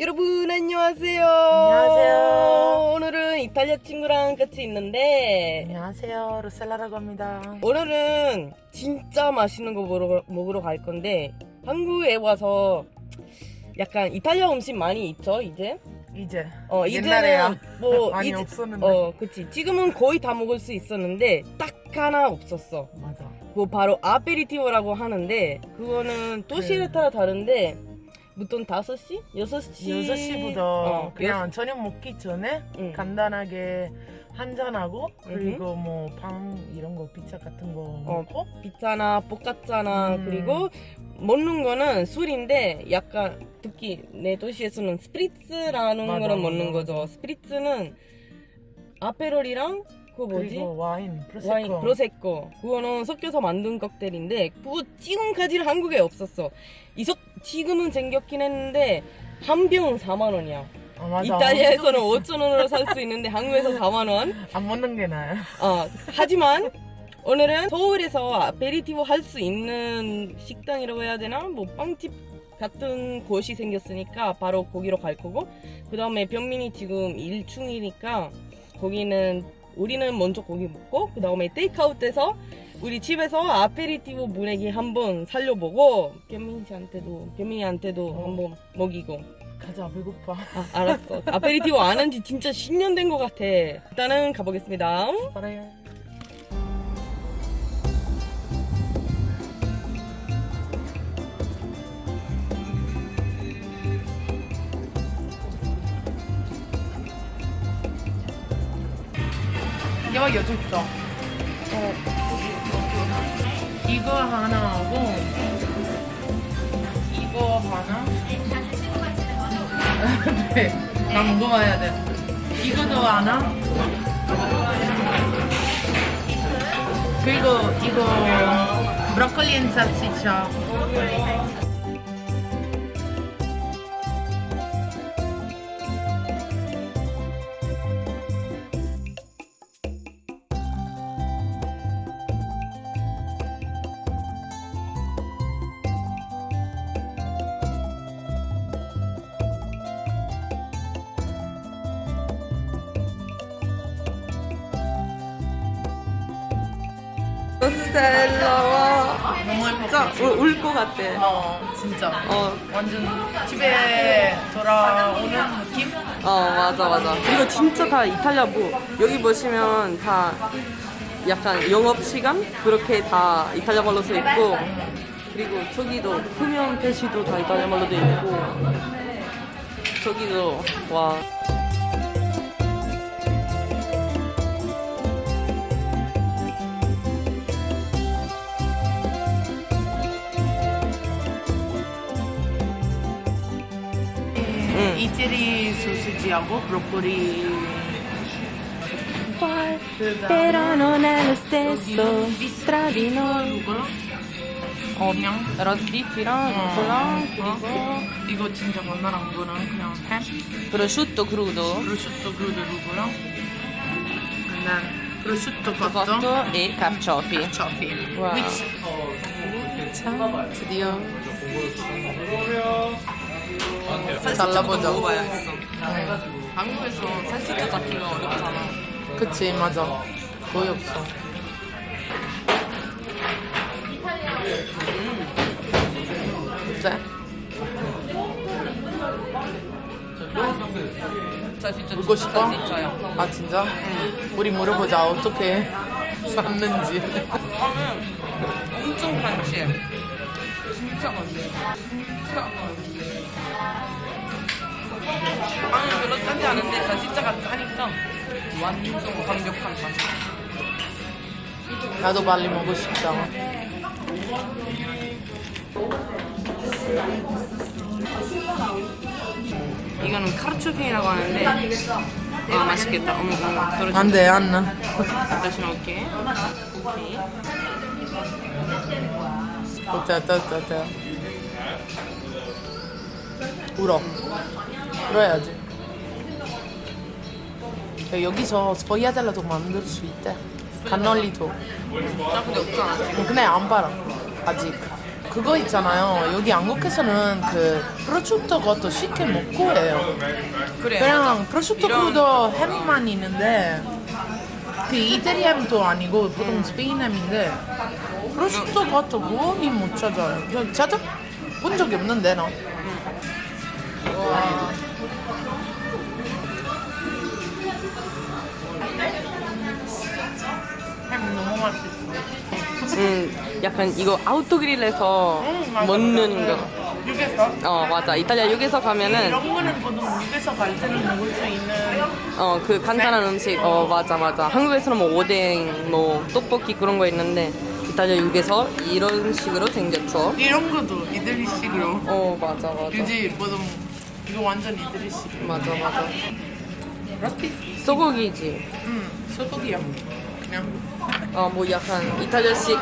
여러분 안녕하세요. 안녕하세요. 오늘은 이탈리아 친구랑 같이 있는데 안녕하세요. 루셀라라고 합니다. 오늘은 진짜 맛있는 거 먹으러, 먹으러 갈 건데 한국에 와서 약간 이탈리아 음식 많이 있죠 이제. 이제 어 옛날에야 이제는 뭐 많이 이제- 없었는데 어 그치 지금은 거의 다 먹을 수 있었는데 딱 하나 없었어. 맞아. 그거 바로 아페리티오라고 하는데 그거는 도시에 네. 따라 다른데 보통 5시? 6시? 6시부터 어, 그냥 저녁 먹기 전에 응. 간단하게 한잔하고 그리고 뭐 빵 이런 거 피자 같은 거 어. 먹고 비타나 볶았잖아 음. 그리고 먹는 거는 술인데 약간 특히 내 도시에서는 스프리츠라는 맞아, 거를 먹는 맞아. 거죠 스프리츠는 아페롤이랑 그거 뭐지? 그리고 와인 프로세코 와인 프로세코 그거는 섞여서 만든 칵테일인데 그거 지금까지 한국에 없었어 이석 지금은 생겼긴 했는데 한 병은 4만 원이야 아, 맞아. 이탈리아에서는 5천 원으로 살 수 있는데 한국에서 4만 원 안 먹는 게 나아요. 어, 하지만 오늘은 서울에서 아페리티보 할수 있는 식당이라고 해야 되나? 뭐 빵집 같은 곳이 생겼으니까 바로 거기로 갈 거고 그 다음에 변민이 지금 일 중이니까 거기는 우리는 먼저 거기 먹고 그 다음에 테이크아웃해서 우리 집에서 아페리티보 분위기 한번 살려보고 변민 씨한테도 변민이한테도 어. 한번 먹이고 가자 배고파. 아, 알았어 아페리티보 안한 지 진짜 10년 된 것 같아 일단은 가보겠습니다 그래. 이거 여쭙죠. 어. 이거 하나 하고 이거 하나. 네, 나 먹어봐야 돼. 이거도 하나. 그리고 이거 브로콜리 앤 살치차. 너무 진짜? 울것 같아. 어, 진짜. 어, 완전 집에 돌아오는 느낌? 어 맞아 맞아. 이거 진짜 다 이탈리아 뭐 여기 보시면 다 약간 영업 시간 그렇게 다 이탈리아 말로 써 있고 그리고 저기도 흡연 표시도 다 이탈리아 말로 돼 있고 저기도 와. 이태리 소시지하고 브로콜리 Però non è lo stesso tra di noi. 어 그냥 러스비피랑 어, 그리고 이거 진짜 만나는 거는 그냥 햄 prosciutto crudo, prosciutto crudo and then prosciutto cotto cotto e carciofi. cioffi Wow. which 드디어 잘라보자. 먹어봐야겠어. 한국에서 살치자 잡기가 어렵잖아. 그치 맞아 거의 없어 어때? 진짜 진짜 물고 싶어? 진짜야. 아 진짜? 우리 물어보자 어떻게 샀는지 엄청 간지해. 진짜 간지해. 진짜 간지해. 빵은 별로 짜지 않은데 살치자가 짜니까 완전 완벽한 맛. 나도 빨리 먹고 싶다 이거는 카르초핀이라고 하는데 아 맛있겠다. 어머 어머 떨어져. 안돼 안나 다시 넣을게. 오케이. 어때 어때 어때 어때 울어 울어야지 야, 여기서 스포이아델라도 만들 수 있대 간널리도 나 근데 없잖아 지금. 근데 안 팔아 아직 그거 있잖아요. 여기 한국에서는 그 프로슈터 것도 쉽게 먹고 해요. 그래. 그냥 프로슈터 이런- 크루도 햄만 있는데 그 이태리 햄도 아니고 보통 스페인 햄인데 프로슈터 것도 거의 못 찾아요. 저 찾아 본 적이 없는데 너. 햄 너무 맛있어. 음, 약간 이거 아우토그릴에서 먹는 거. 육에서 어, 맞아. 이탈리아 여기서 가면은 이런 거는 보통 육에서 갈 때는 먹을 수 있는 어, 그 간단한 음식. 어, 맞아, 맞아. 한국에서는 뭐 오뎅, 뭐 떡볶이 그런 거 있는데 이탈리아 여기서 이런 식으로 생겼죠. 이런 것도 이들리식으로. 어, 맞아, 맞아. 그지 보통 이거 완전 이들리식. 맞아, 맞아. 러스피? 소고기지. 응, 소고기야. 그냥 어, 뭐 약간 이탈리아식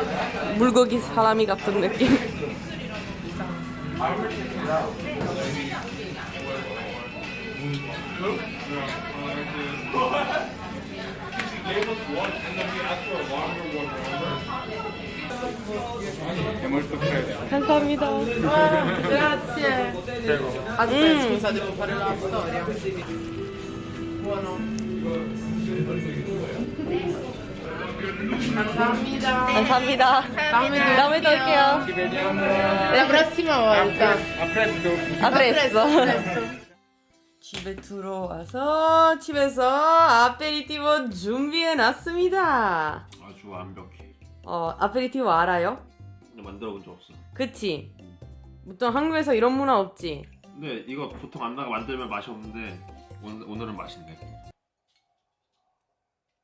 물고기 사라미 같은 느낌. 감사합니다. Grazie. Aspetta, scusa, devo fare la storia. Buono. 감사합니다. 감사합니다. 다음에 또 다음에 또 올게요. La prossima volta. 아프레스. 집에 들어와서 집에서 아페리티보 준비해 놨습니다. 아주 완벽해. 어, 아페리티보 알아요? 근데 만들어 본 적 없어. 그치? 보통 한국에서 이런 문화 없지? 근데 이거 보통 안나가 만들면 맛이 없는데 오늘, 오늘은 맛있네.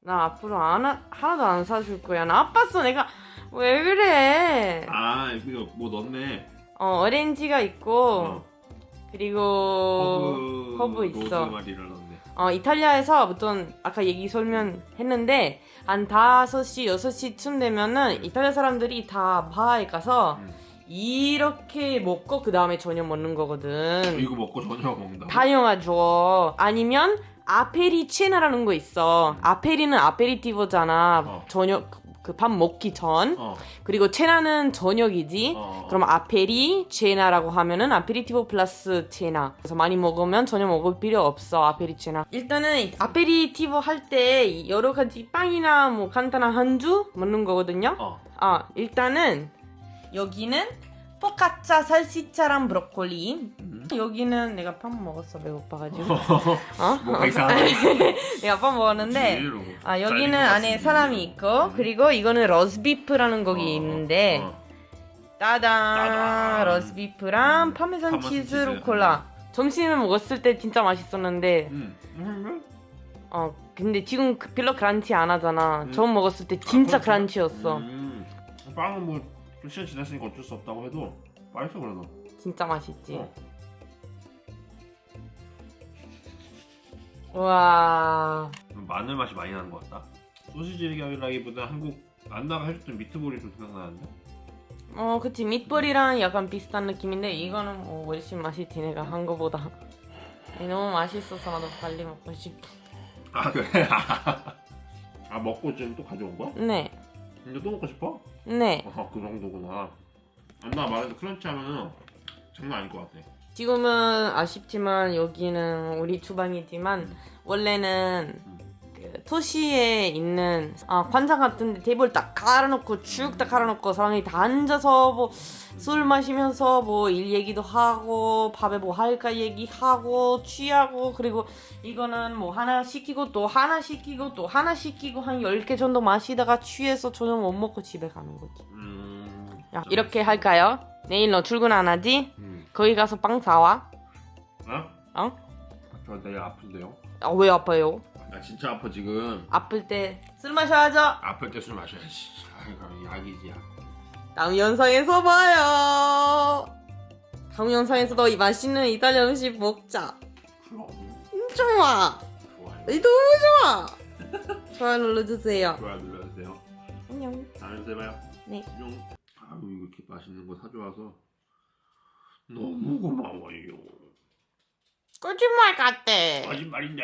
나 앞으로 안, 하- 하나도 안 사줄 거야. 나 아팠어. 내가 왜 그래? 아 이거 뭐 넣네. 어, 오렌지가 있고 어. 그리고 허브 허브 있어. 로즈마리를. 어, 이탈리아에서 보통 아까 얘기 설명했는데 한 5시, 6시쯤 되면은 이탈리아 사람들이 다 바에 가서 음. 이렇게 먹고 그 다음에 저녁 먹는 거거든. 이거 먹고 저녁 먹는다고? 다양하죠. 아니면 아페리체나라는 거 있어. 아페리는 아페리티보잖아. 어. 저녁 그 밥 먹기 전. 어. 그리고 체나는 저녁이지. 어. 그럼 아페리 체나라고 하면은 아페리티보 플러스 체나. 그래서 많이 먹으면 전혀 먹을 필요 없어 아페리 체나. 일단은 아페리티보 할 때 여러 가지 빵이나 뭐 간단한 한주 먹는 거거든요. 어. 아 일단은 여기는 포카짜 살시차랑 브로콜리. 음. 여기는 내가 밥 먹었어 배고파가지고. 어? 뭐가 이상하네. 내가 밥 먹었는데. 아 여기는 안에. 사람이 있고 음. 그리고 이거는 러스비프라는 어, 거기 있는데 어. 따단 따단. 러스비프랑 파메산 파마산 치즈 치즈. 루콜라 점심에 먹었을 때 진짜 맛있었는데 음. 음. 어 근데 지금 그- 별로 크런치 안 하잖아 음. 처음 먹었을 때 진짜 아, 그렇구나. 크런치였어 음. 빵은 뭐좀 시간 지났으니까 어쩔 수 없다고 해도 맛있어 그래도. 진짜 맛있지 어. 와 마늘 맛이 많이 나는 것 같다. 소시지라기보다 한국 안나가 해줬던 미트볼이 좀 생각나는데. 어, 그치. 밑볼이랑 약간 비슷한 느낌인데, 이거는 뭐 훨씬 맛있지, 내가 한 거보다. 너무 맛있어서 나도 빨리 먹고 싶어. 아 그래? 아 먹고 지금 또 가져온 거야? 네, 근데 또 먹고 싶어? 네. 아, 그 정도구나. 안나 말해도 크런치 하면은 장난 아닐 것 같아. 지금은 아쉽지만 여기는 우리 주방이지만 음. 원래는 음. 그 도시에 있는 아, 관장 같은데 테이블 딱 깔아놓고 쭉 딱 깔아놓고 사람이 다 앉아서 뭐 술 마시면서 뭐 일 얘기도 하고 밥에 뭐 할까 얘기하고 취하고 그리고 이거는 뭐 하나 시키고 또 하나 시키고 또 하나 시키고 한 10개 정도 마시다가 취해서 저녁 못 먹고 집에 가는 거지 음. 야, 이렇게 할까요? 내일 너 출근 안 하지? 음. 거기 가서 빵 사와 어? 어? 저 내일 아픈데요. 아, 왜 아파요? 나 진짜 아파 지금. 아플 때 술 마셔야죠. 아플 때 술 마셔야지. 아이고 약이지 약. 다음 영상에서 봐요. 다음 영상에서도 이 맛있는 이탈리아 음식 먹자. 그럼 좋아. 좋아요. 이 너무 좋아. 좋아요 눌러주세요. 좋아요 눌러주세요. 안녕. 다음에 또 봐요. 네. 안녕. 아유 이렇게 맛있는 거 사줘와서 너무 고마워요. 거짓말 같아. 거짓말인데.